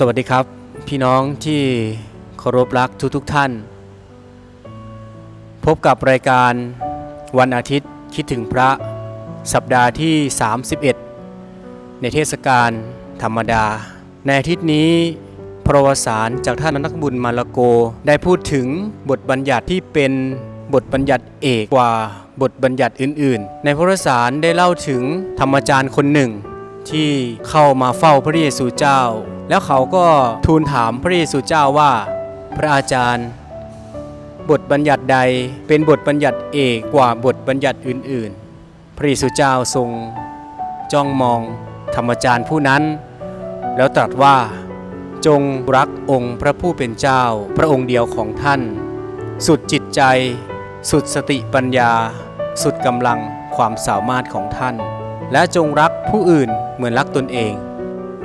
สวัสดีครับ พี่น้องที่เคารพรักทุกทุกท่าน พบกับรายการวันอาทิตย์คิดถึงพระสัปดาห์ที่ 31 ในเทศกาลธรรมดา ในอาทิตย์นี้พระวสารจากท่านนักบุญมาลโก ได้พูดถึงบทบัญญัติที่เป็นบทบัญญัติเอกกว่าบทบัญญัติอื่น ๆ ในพระวสารได้เล่าถึงธรรมจารย์คนหนึ่ง ที่เข้ามาเฝ้าพระเยซูเจ้า แล้วเขาก็ทูลถามพระเยซูเจ้าว่า พระอาจารย์ บทบัญญัติใดเป็นบทบัญญัติเอกกว่าบทบัญญัติอื่น ๆ พระเยซูเจ้าทรงจ้องมองธรรมจารย์ผู้นั้น แล้วตรัสว่าจงรักองค์พระผู้เป็นเจ้าพระองค์เดียวของท่าน สุดจิตใจ สุดสติปัญญา สุดกำลังความสามารถของท่าน และจงรักผู้อื่นเหมือนรักตนเอง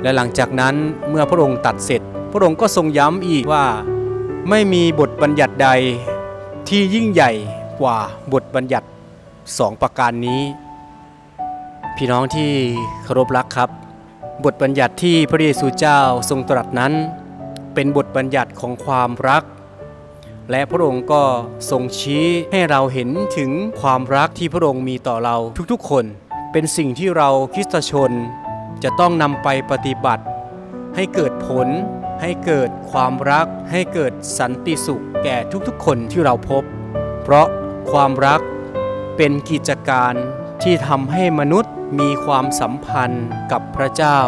และหลังจากนั้นเมื่อพระองค์ตัดเสร็จ พระองค์ก็ทรงย้ำอีกว่าไม่มีบทบัญญัติใดที่ยิ่งใหญ่กว่าบทบัญญัติสองประการนี้ พี่น้องที่เคารพรักครับ บทบัญญัติที่พระเยซูเจ้าทรงตรัสนั้น เป็นบทบัญญัติของความรัก และพระองค์ก็ทรงชี้ให้เราเห็นถึงความรักที่พระองค์มีต่อเราทุกๆคน เป็นสิ่งที่เราคริสตชน จะต้องนำไปปฏิบัติ ให้เกิดผล ให้เกิดความรัก ให้เกิดสันติสุขแก่ทุกๆ คนที่เราพบ เพราะความรักเป็นกิจการที่ทำให้มนุษย์มีความสัมพันธ์กับพระเจ้า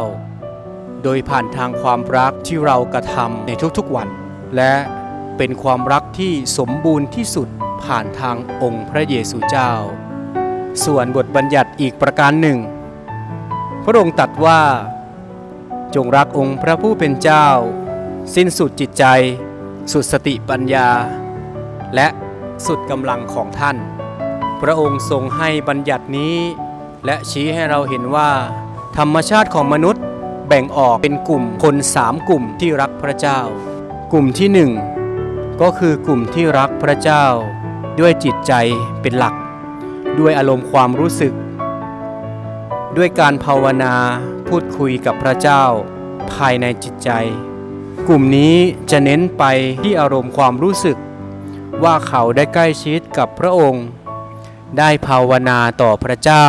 โดยผ่านทางความรักที่เรากระทำในทุกๆวัน และเป็นความรักที่สมบูรณ์ที่สุดผ่านทางองค์พระเยซูเจ้า ส่วนบทบัญญัติอีกประการหนึ่ง พระองค์ตรัสว่า จงรักองค์พระผู้เป็นเจ้า สิ้นสุดจิตใจ สุดสติปัญญา และสุดกำลังของท่าน พระองค์ทรงให้บัญญัตินี้ และชี้ให้เราเห็นว่า ธรรมชาติของมนุษย์แบ่งออกเป็นกลุ่มคนสามกลุ่มที่รักพระเจ้า กลุ่มที่หนึ่งก็คือกลุ่มที่รักพระเจ้า ด้วยจิตใจเป็นหลัก ด้วยอารมณ์ความรู้สึก ด้วยการภาวนาพูดคุยกับพระเจ้า ภายในจิตใจ กลุ่มนี้จะเน้นไปที่อารมณ์ความรู้สึก ว่าเขาได้ใกล้ชิดกับพระองค์ ได้ภาวนาต่อพระเจ้า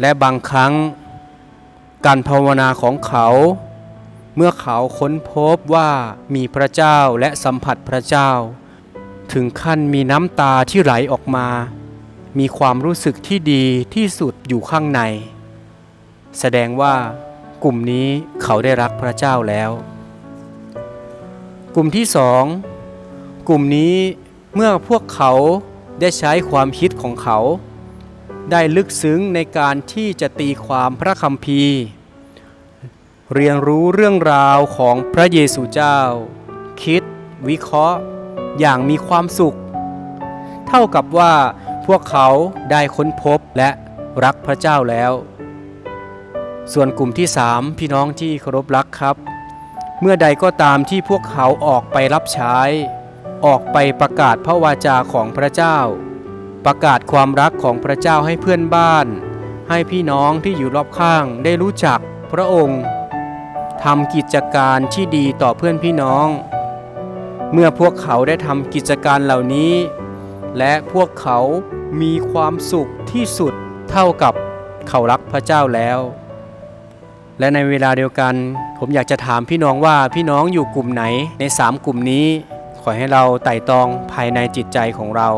และบางครั้ง การภาวนาของเขา เมื่อเขาค้นพบว่ามีพระเจ้าและสัมผัสพระเจ้า ถึงขั้นมีน้ำตาที่ไหลออกมามีความรู้สึกที่ดีที่สุดอยู่ข้างใน แสดงว่ากลุ่มนี้เขาได้รักพระเจ้าแล้ว กลุ่มที่สองกลุ่มนี้เมื่อพวกเขาได้ใช้ความคิดของเขา ได้ลึกซึ้งในการที่จะตีความพระคัมภีร์ เรียนรู้เรื่องราวของพระเยซูเจ้า คิด วิเคราะห์ อย่างมีความสุข เท่ากับว่าพวกเขาได้ค้นพบและรักพระเจ้าแล้ว ส่วนกลุ่มที่สามพี่น้องที่เคารพรักครับ เมื่อใดก็ตามที่พวกเขาออกไปรับใช้ ออกไปประกาศพระวาจาของพระเจ้า ประกาศความรักของพระเจ้าให้เพื่อนบ้าน ให้พี่น้องที่อยู่รอบข้างได้รู้จักพระองค์ทำกิจการที่ดีต่อเพื่อนพี่น้อง เมื่อพวกเขาได้ทำกิจการเหล่านี้ และพวกเขามีความสุขที่สุดเท่ากับเขารักพระเจ้าแล้ว และในเวลาเดียวกัน ผมอยากจะถามพี่น้องว่าพี่น้องอยู่กลุ่มไหนใน 3 กลุ่มนี้ ขอให้เราไต่ตองภายในจิตใจของเรา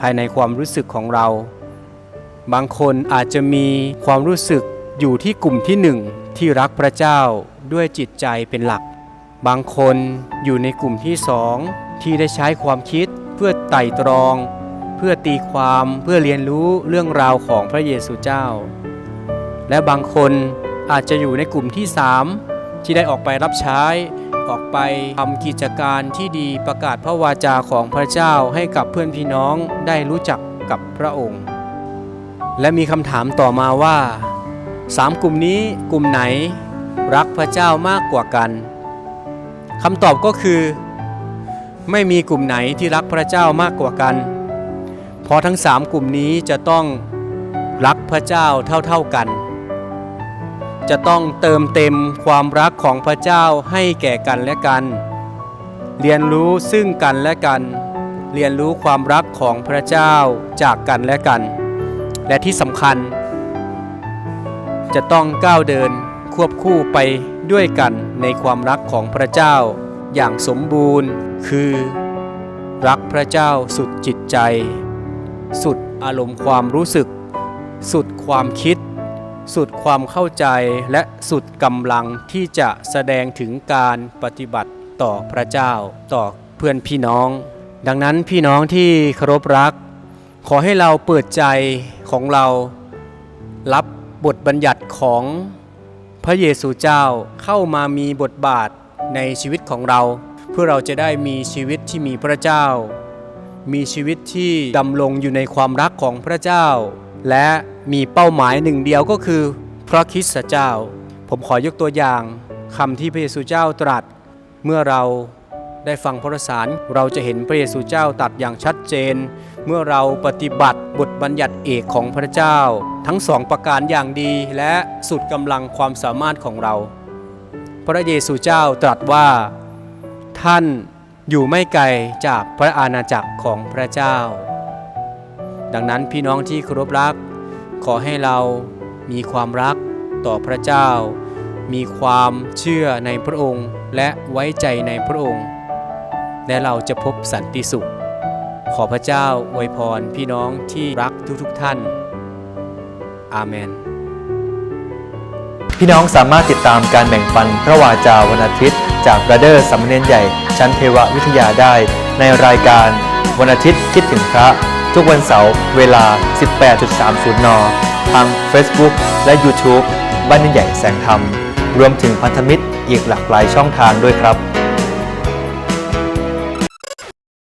ภายในความรู้สึกของเรา บางคนอาจจะมีความรู้สึกอยู่ที่กลุ่มที่หนึ่งที่รักพระเจ้าด้วยจิตใจเป็นหลัก บางคนอยู่ในกลุ่มที่สองที่ได้ใช้ความคิดเพื่อไต่ตรอง เพื่อตีความเพื่อเรียนรู้เรื่องราวของพระเยซูเจ้า และบางคน อาจจะอยู่ในกลุ่มที่ 3 ที่ได้ออกไปรับใช้ ออกไปทำกิจการที่ดีประกาศพระวาจาของพระเจ้าให้กับเพื่อนพี่น้องได้รู้จักกับพระองค์ และมีคำถามต่อมาว่าสามกลุ่มนี้กลุ่มไหนรักพระเจ้ามากกว่ากันคำตอบก็คือ ไม่มีกลุ่มไหนที่รักพระเจ้ามากกว่ากัน เพราะทั้งสามกลุ่มนี้จะต้องรักพระเจ้าเท่าๆกัน จะต้องเติมเต็มความรักของพระเจ้าให้แก่กันและกัน เรียนรู้ซึ่งกันและกัน เรียนรู้ความรักของพระเจ้าจากกันและกัน และที่สำคัญ จะต้องก้าวเดินควบคู่ไปด้วยกันในความรักของพระเจ้าอย่างสมบูรณ์คือ รักพระเจ้าสุดจิตใจ สุดอารมณ์ความรู้สึก สุดความคิด สุดความเข้าใจและสุดกำลังที่จะแสดงถึงการปฏิบัติต่อพระเจ้าต่อเพื่อนพี่น้อง ดังนั้นพี่น้องที่เคารพรัก ขอให้เราเปิดใจของเรา รับบทบัญญัติของพระเยซูเจ้าเข้ามามีบทบาทในชีวิตของเรา เพื่อเราจะได้มีชีวิตที่มีพระเจ้า มีชีวิตที่ดำรงอยู่ในความรักของพระเจ้า และ มีเป้าหมายหนึ่งเดียวก็คือ พระคริสตเจ้า ผมขอยกตัวอย่างคำที่พระเยซูเจ้าตรัส เมื่อเราได้ฟังพระสารเราจะเห็นพระเยซูเจ้าตรัดอย่างชัดเจน เมื่อเราปฏิบัติบทบัญญัติเอกของพระเจ้า ทั้งสองประการอย่างดีและสุดกำลังความสามารถของเรา พระเยซูเจ้าตรัสว่าท่านอยู่ไม่ไกลจากพระอาณาจักรของพระเจ้า ดังนั้นพี่น้องที่เคารพรัก ขอให้เรามีความรักต่อพระเจ้า มีความเชื่อในพระองค์และไว้ใจในพระองค์ และเราจะพบสันติสุข ขอพระเจ้าอวยพรพี่น้องที่รักทุกๆทท่าน อาเมน พี่น้องสามารถติดตามการแบ่งปันพระวาจาวันอาทิตย์ จากบร a เดอร์สัมมเนนใหญ่ ชั้นเทววิทยาได้ ในรายการวันอาทิตย์คิดถึงพระ ทุกวันเสาร์เวลา 18.30 น ทาง Facebook และ YouTube บ้านใหญ่แสงธรรม รวมถึงพันธมิตรอีกหลากหลายช่องทางด้วยครับ